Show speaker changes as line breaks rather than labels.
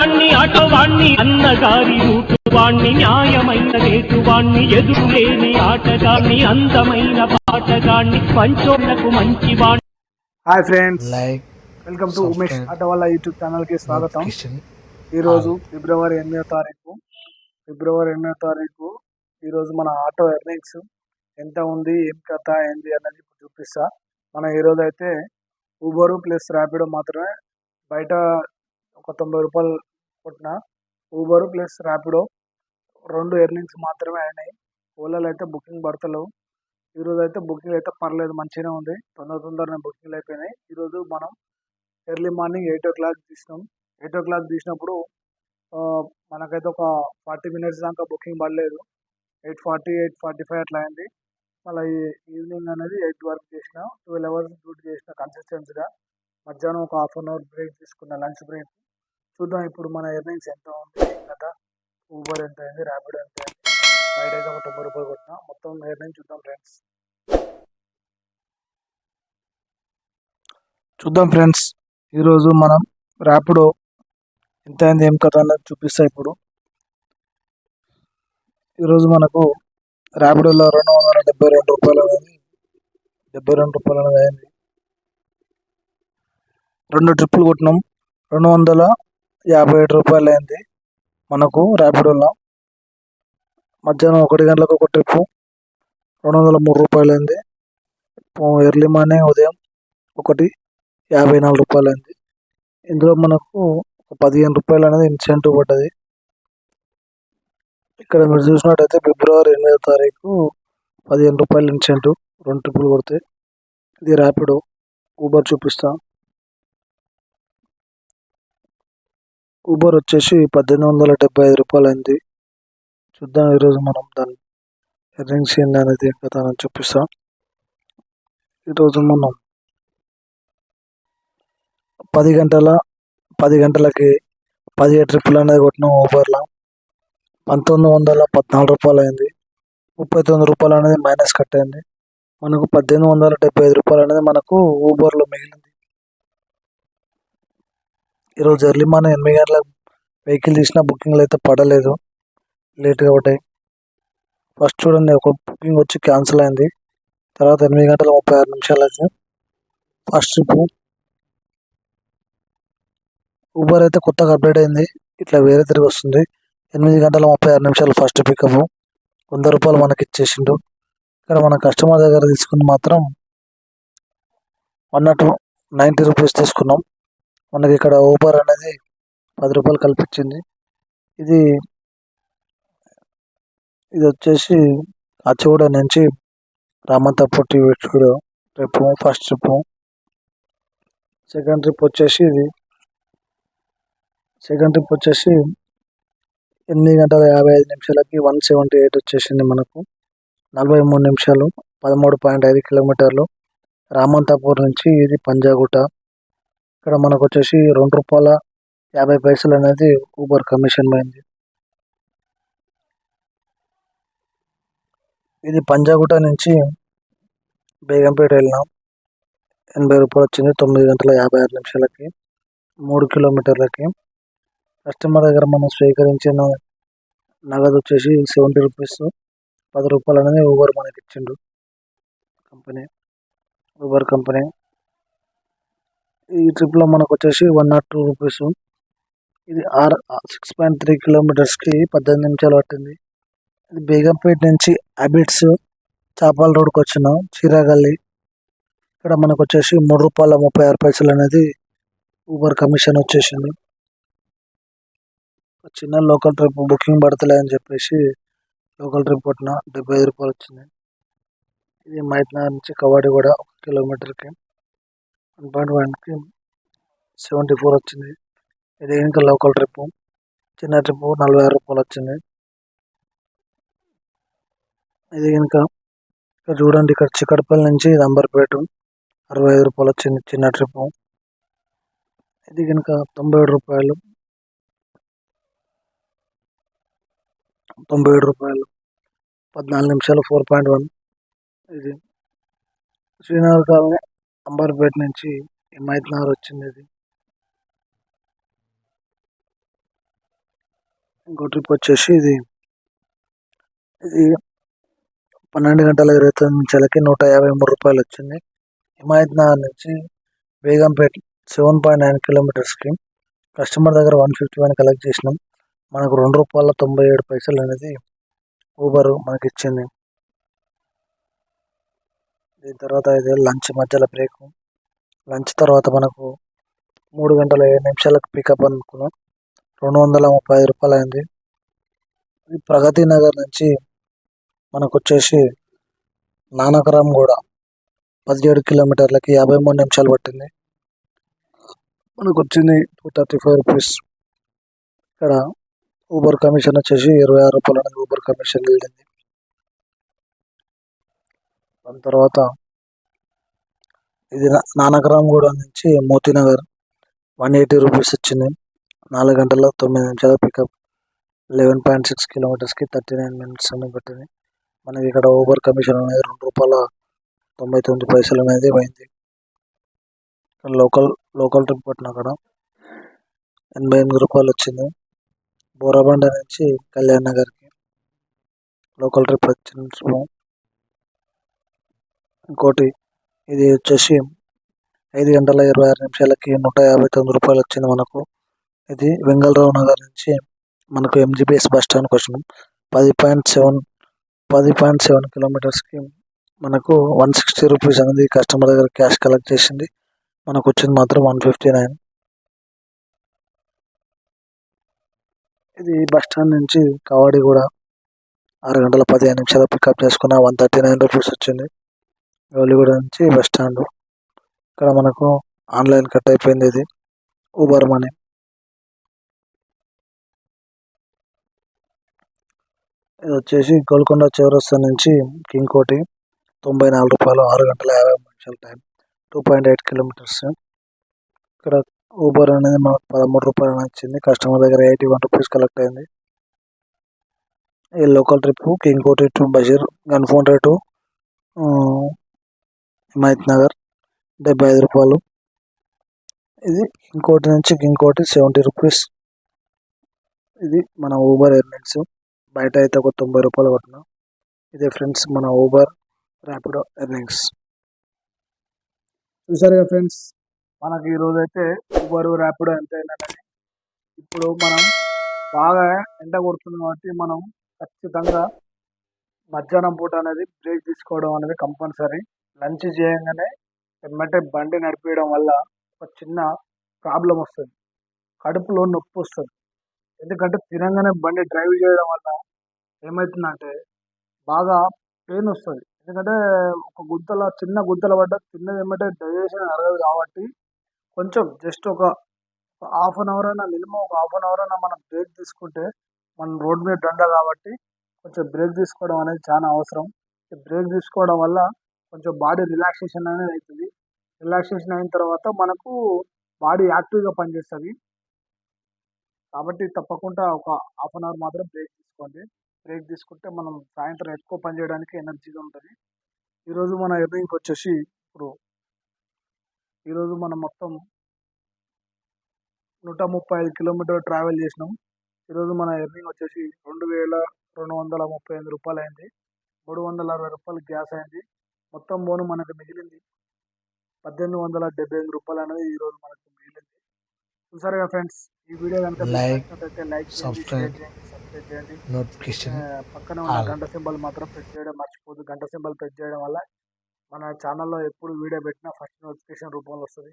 వాణ్ణి ఆటో వాణ్ణి అన్నగారి రూటు వాణ్ణి న్యాయమైన రేటు వాణ్ణి ఎదురులేని ఆటగాణ్ణి అందమైన పాటగాణ్ణి పంచోళ్ళకు మంచి వాణ్ణి
hi friends.
Like
welcome to Umesh
Subscribe.
ఆట వాళ్ళ యూట్యూబ్ ఛానల్కి స్వాగతం.
కిషన్
ఈ రోజు ఫిబ్రవరి ఎనిమిదో తారీఖు. ఫిబ్రవరి ఎనిమిదో తారీఖు ఈ రోజు మన ఆటో ఎర్నింగ్స్. ఎంత ఉంది ఏం కథ ఏంది అనేది ఇప్పుడు చూపిస్తా. మన ఈ రోజు అయితే ఊబరు ప్లస్ ర్యాపిడో మాత్రమే బయట ఒక తొంభై రూపాయలు కొట్టిన ఊబరు ప్లస్ ర్యాపిడో రెండు ఎర్నింగ్స్ మాత్రమే అయినాయి. ఓలాలో అయితే బుకింగ్ పడతలేవు. ఈరోజు అయితే బుకింగ్ అయితే పర్లేదు మంచిగానే ఉంది. తొందర తొందరనే బుకింగ్లు అయిపోయినాయి. ఈరోజు మనం early morning eight o'clock తీసినాం ఎయిట్ ఓ క్లాక్ తీసినప్పుడు మనకైతే ఒక ఫార్టీ మినిట్స్ దాకా బుకింగ్ పడలేదు. Eight forty eight forty five అట్లా అయింది. మళ్ళీ ఈవినింగ్ అనేది ఎయిట్ వరకు చేసిన. ట్వెల్వ్ అవర్స్ డ్యూటీ చేసిన కన్సిస్టెన్సీగా మధ్యాహ్నం ఒక హాఫ్ అన్ అవర్ బ్రేక్ తీసుకున్న లంచ్ బ్రేక్ చూద్దాం. ఇప్పుడు మన ఎర్నింగ్స్ ఎంత ఉంది కదా? ఊబర్ ఎంత అయింది? ర్యాపిడ్ ఎంత అయింది? ఫైవ్ అయితే ఒక తొంభై రూపాయలు కొట్టిన. మొత్తం ఎర్నింగ్ చూద్దాం ఫ్రెండ్స్ చూద్దాం ఫ్రెండ్స్ ఈరోజు మనం ర్యాపిడో ఎంత అయింది? ఏం కథ అన్నది చూపిస్తా ఇప్పుడు. ఈరోజు మనకు ర్యాపిడోలో రెండు వందల డెబ్బై రెండు రూపాయలు అనేది డెబ్బై రెండు రూపాయలు అనేది అయింది. రెండు ట్రిప్పులు కొట్టినాం. రెండు వందల యాభై ఏడు రూపాయలు అయింది మనకు ర్యాపిడోలో మధ్యాహ్నం ఒకటి గంటలకు ఒక ట్రిప్పు రెండు వందల మూడు రూపాయలు అయింది ఎర్లీ మార్నింగ్ ఉదయం ఒకటి యాభై నాలుగు రూపాయలు అయింది ఇందులో మనకు ఒక పదిహేను రూపాయలు అనేది ఇన్సెంటివ్ పడ్డది. ఇక్కడ మీరు చూసినట్టయితే ఫిబ్రవరి ఎనిమిదో తారీఖు పదిహేను రూపాయలు ఇన్సెంటివ్ రెండు ట్రిప్పులు కొడితే. ఇది ర్యాపిడో ఊబర్ చూపిస్తాను ఊబర్ వచ్చేసి పద్దెనిమిది వందల డెబ్బై ఐదు రూపాయలు అయింది చూద్దాం ఈరోజు మనం దాని ఎర్నింగ్స్ ఏంది అనేది ఏం కదా చూపిస్తా. ఈరోజు మనం పది గంటల పది గంటలకి పదిహేడు ట్రిప్పులు అనేది కొట్టినాం ఊబర్లో పంతొమ్మిది వందల పద్నాలుగు రూపాయలు అయింది ముప్పై తొమ్మిది రూపాయలు అనేది మైనస్ కట్ అయింది మనకు పద్దెనిమిది వందల డెబ్బై ఐదు రూపాయలు అనేది మనకు ఊబర్లో మిగిలింది. ఈరోజు ఎర్లీ మార్నింగ్ ఎనిమిది గంటలకు వెహికల్ తీసిన బుకింగ్లు అయితే పడలేదు. లేట్గా ఒకటి ఫస్ట్ చూడండి ఒక బుకింగ్ వచ్చి క్యాన్సిల్ అయింది. తర్వాత ఎనిమిది గంటల ముప్పై ఆరు నిమిషాలకి ఫస్ట్ ట్రిప్. ఊబర్ అయితే కొత్తగా అప్డేట్ అయింది. ఇట్లా వేరే తిరిగి వస్తుంది. ఎనిమిది గంటల ముప్పై ఆరు నిమిషాలు ఫస్ట్ పికప్ వంద రూపాయలు మనకి ఇచ్చేసిండు. ఇక్కడ మన కస్టమర్ దగ్గర తీసుకుని మాత్రం వన్ నాట్ నైంటీ రూపీస్ తీసుకున్నాం. మనకి ఇక్కడ ఊబర్ అనేది పది రూపాయలు కల్పించింది. ఇది ఇది వచ్చేసి అచ్చిగూడ నుంచి రామంతపూర్ వీడు trip first trip second trip వచ్చేసి ఇది. సెకండ్ ట్రిప్ వచ్చేసి ఎనిమిది గంటల యాభై ఐదు నిమిషాలకి వన్ సెవెంటీ ఎయిట్ వచ్చేసింది మనకు. నలభై మూడు నిమిషాలు పదమూడు పాయింట్ ఐదు కిలోమీటర్లు రామంతాపూర్ నుంచి ఇది పంజాగుట్ట. ఇక్కడ మనకు వచ్చేసి రెండు రూపాయల యాభై పైసలు అనేది ఊబర్ కమిషన్ పోయింది. ఇది పంజాగుట్ట నుంచి బేగంపేట వెళ్ళినాం. ఎనభై రూపాయలు వచ్చింది తొమ్మిది గంటల యాభై ఆరు నిమిషాలకి మూడు కిలోమీటర్లకి. కస్టమర్ దగ్గర మనం స్వీకరించిన నగదు వచ్చేసి సెవెంటీ రూపీస్ పది రూపాయలు అనేది ఊబర్ మనకి ఇచ్చిండు కంపెనీ ఊబర్ కంపెనీ. ఈ ట్రిప్లో మనకు వచ్చేసి వన్ నాట్ టూ రూపీస్ ఇది ఆర్ సిక్స్ పాయింట్ త్రీ కిలోమీటర్స్కి పద్దెనిమిది నిమిషాలు పట్టింది. ఇది బేగంపేట నుంచి అబిట్స్ చేపల రోడ్కి వచ్చినాం చీరాగల్లి. ఇక్కడ మనకు వచ్చేసి మూడు రూపాయల ముప్పై ఆరు పైసలు అనేది ఊబర్ కమిషన్ వచ్చేసింది. ఒక చిన్న లోకల్ ట్రిప్ బుకింగ్ పడతలే అని చెప్పేసి లోకల్ ట్రిప్ కొట్టిన డెబ్బై ఐదు రూపాయలు వచ్చింది. ఇది మైట్నగర్ నుంచి కవాడిగూడ ఒక కిలోమీటర్కి వన్ పాయింట్ వన్కి సెవెంటీ ఫోర్ వచ్చింది. ఇది ఇంకా లోకల్ ట్రిప్ చిన్న ట్రిప్ నలభై ఆరు రూపాయలు వచ్చింది. ఇది ఇంకా ఇక్కడ చూడండి ఇక్కడ చిక్కడపల్లి నుంచి నంబర్పేట అరవై ఐదు రూపాయలు వచ్చింది చిన్న ట్రిప్ ఇది కనుక తొంభై ఏడు రూపాయలు. తొంభై ఏడు రూపాయలు. పద్నాలుగు నిమిషాలు ఫోర్ పాయింట్ వన్ ఇది శ్రీనగర్ కాలనీ అంబర్పేట నుంచి హిమాయత్ నగర్ వచ్చింది ఇది. ఇంకో ట్రిప్ వచ్చేసి ఇది. ఇది పన్నెండు గంటల ఇరవై తొమ్మిది నిమిషాలకి నూట యాభై మూడు రూపాయలు వచ్చింది. హిమాయత్ నగర్ నుంచి బేగంపేట సెవెన్ పాయింట్ నైన్ కిలోమీటర్స్కి కస్టమర్ దగ్గర వన్ ఫిఫ్టీ వన్ కలెక్ట్ చేసినాం. మనకు రెండు రూపాయల తొంభై ఏడు పైసలు అనేది ఊబర్ మనకి ఇచ్చింది దీని తర్వాత అయితే లంచ్ మధ్యలో బ్రేక్. లంచ్ తర్వాత మనకు మూడు గంటల ఏడు నిమిషాలకు పికప్ అనుకున్నాం. రెండు వందల ముప్పై ఐదు రూపాయలు అయింది. ప్రగతి నగర్ నుంచి మనకు వచ్చేసి నానకరం కూడా పదిహేడు కిలోమీటర్లకి యాభై మూడు నిమిషాలు పట్టింది. మనకు వచ్చింది టూ థర్టీ ఫైవ్ రూపీస్. ఇక్కడ ఊబర్ కమిషన్ వచ్చేసి ఇరవై ఆరు రూపాయలు అనేది ఊబర్ కమిషన్ వెళ్ళింది. దాని తర్వాత ఇది నా- నానకరామ్ కూడా నుంచి మోతీనగర్ వన్ ఎయిటీ రూపీస్ వచ్చింది నాలుగు గంటల తొమ్మిది నిమిషాల పికప్. లెవెన్ పాయింట్ సిక్స్ కిలోమీటర్స్కి థర్టీ నైన్ మినిట్స్ అని పట్టింది. మనకి ఇక్కడ ఊబర్ కమిషన్ అనేది రెండు రూపాయల తొంభై తొమ్మిది పైసలు అనేది పోయింది. లోకల్ లోకల్ ట్రిప్ పట్టిన అక్కడ ఎనభై ఎనిమిది రూపాయలు వచ్చింది. బోరాబండ నుంచి కళ్యాణ్ నగర్కి లోకల్ ట్రిప్ వచ్చిన ట్రిప్ ఇంకోటి ఇది వచ్చేసి ఐదు గంటల ఇరవై ఆరు నిమిషాలకి నూట యాభై తొమ్మిది రూపాయలు వచ్చింది మనకు. ఇది వెంగళరావు నగర్ నుంచి మనకు ఎంజీబీఎస్ బస్ స్టాండ్కి వచ్చినాం. పది పాయింట్ సెవెన్ పది పాయింట్ సెవెన్ కిలోమీటర్స్కి మనకు వన్ సిక్స్టీ రూపీస్ అనేది కస్టమర్ దగ్గర క్యాష్ కలెక్ట్ చేసింది. మనకు వచ్చింది మాత్రం వన్ ఫిఫ్టీ నైన్. ఇది బస్ స్టాండ్ నుంచి కవాడి కూడా ఆరు గంటల పదిహేను నిమిషాలు పికప్ చేసుకున్న వన్ థర్టీ నైన్ రూపీస్ వచ్చింది. గౌలిగూడ నుంచి బస్ స్టాండ్. ఇక్కడ మనకు ఆన్లైన్ కట్ అయిపోయింది ఇది. ఊబర్ మనీ ఇది వచ్చేసి గోల్కొండ చౌరస్తా నుంచి కింగ్ కోటి తొంభై నాలుగు రూపాయలు ఆరు గంటల యాభై నిమిషాల time two point eight kilometres ఇక్కడ ఊబర్ అనేది మనకు పదమూడు రూపాయలు నచ్చింది వచ్చింది కస్టమర్ దగ్గర ఎయిటీ వన్ రూపీస్ కలెక్ట్ అయింది. ఈ local trip King Koti to Basheer గన్ఫోన్ to Himayat Nagar డెబ్బై ఐదు రూపాయలు. ఇది ఇంకోటి నుంచి ఇంకోటి సెవెంటీ రూపీస్. ఇది మన ఊబర్ ఎయిర్లైన్స్. బయట అయితే ఒక తొంభై రూపాయలు కొట్టిన. ఇదే ఫ్రెండ్స్ మన ఊబర్ ర్యాపిడో ఎయిర్లైన్స్. చూసారుగా ఫ్రెండ్స్ మనకి ఈరోజు అయితే ఊబర్ ర్యాపిడో ఎంత అయినా కానీ ఇప్పుడు మనం బాగా ఎండ కొడుతుంది కాబట్టి మనం ఖచ్చితంగా మధ్యాహ్నం పూట అనేది బ్రేక్ తీసుకోవడం అనేది కంపల్సరీ. లంచ్ చేయగానే వెంబటే బండి నడిపించడం వల్ల ఒక చిన్న ప్రాబ్లం వస్తుంది. కడుపులో నొప్పి వస్తుంది. ఎందుకంటే తినగానే బండి డ్రైవ్ చేయడం వల్ల ఏమవుతుందంటే బాగా పెయిన్ వస్తుంది. ఎందుకంటే ఒక గుంతల చిన్న గుంతల పడ్డ తిన్నది ఏమంటే డైజెషన్ అరగదు కాబట్టి కొంచెం జస్ట్ ఒక హాఫ్ అన్ అవర్ అయినా మినిమం ఒక హాఫ్ అన్ అవర్ అయినా మనం బ్రేక్ తీసుకుంటే మనం రోడ్ మీద దండ కాబట్టి కొంచెం బ్రేక్ తీసుకోవడం అనేది చాలా అవసరం. ఈ బ్రేక్ తీసుకోవడం వల్ల కొంచెం బాడీ రిలాక్సేషన్ అనేది అవుతుంది రిలాక్సేషన్ అయిన తర్వాత మనకు బాడీ యాక్టివ్గా పనిచేస్తుంది. కాబట్టి తప్పకుండా ఒక హాఫ్ అన్ అవర్ మాత్రం బ్రేక్ తీసుకోండి. బ్రేక్ తీసుకుంటే మనం సాయంత్రం ఎక్కువ పని చేయడానికి ఎనర్జీగా ఉంటుంది. ఈరోజు మన ఎర్నింగ్ వచ్చేసి ఇప్పుడు ఈరోజు మనం మొత్తం నూట ముప్పై ఐదు కిలోమీటర్ ట్రావెల్ చేసినాం. ఈరోజు మన ఎర్నింగ్ వచ్చేసి రెండు వేల రెండు వందల ముప్పై ఎనిమిది రూపాయలు అయింది మూడు వందల అరవై రూపాయలు గ్యాస్ అయింది. మొత్తం పోను మనకు మిగిలింది. పద్దెనిమిది వందల డెబ్బై ఎనిమిది రూపాయలు అనేది ఈరోజు మనకు మిగిలింది. చూసారుగా ఫ్రెండ్స్ ఈ వీడియో కనుక నచ్చినట్లయితే లైక్ చేయండి సబ్స్క్రైబ్ చేయండి ఆ, పక్కన ఉన్న. గంట సింబల్ మాత్రం ప్రెస్ చేయడం మర్చిపోదు గంట సింబల్ ప్రెస్ చేయడం వల్ల మన ఛానల్లో ఎప్పుడు వీడియో పెట్టినా ఫస్ట్ నోటిఫికేషన్ రూపంలో వస్తుంది.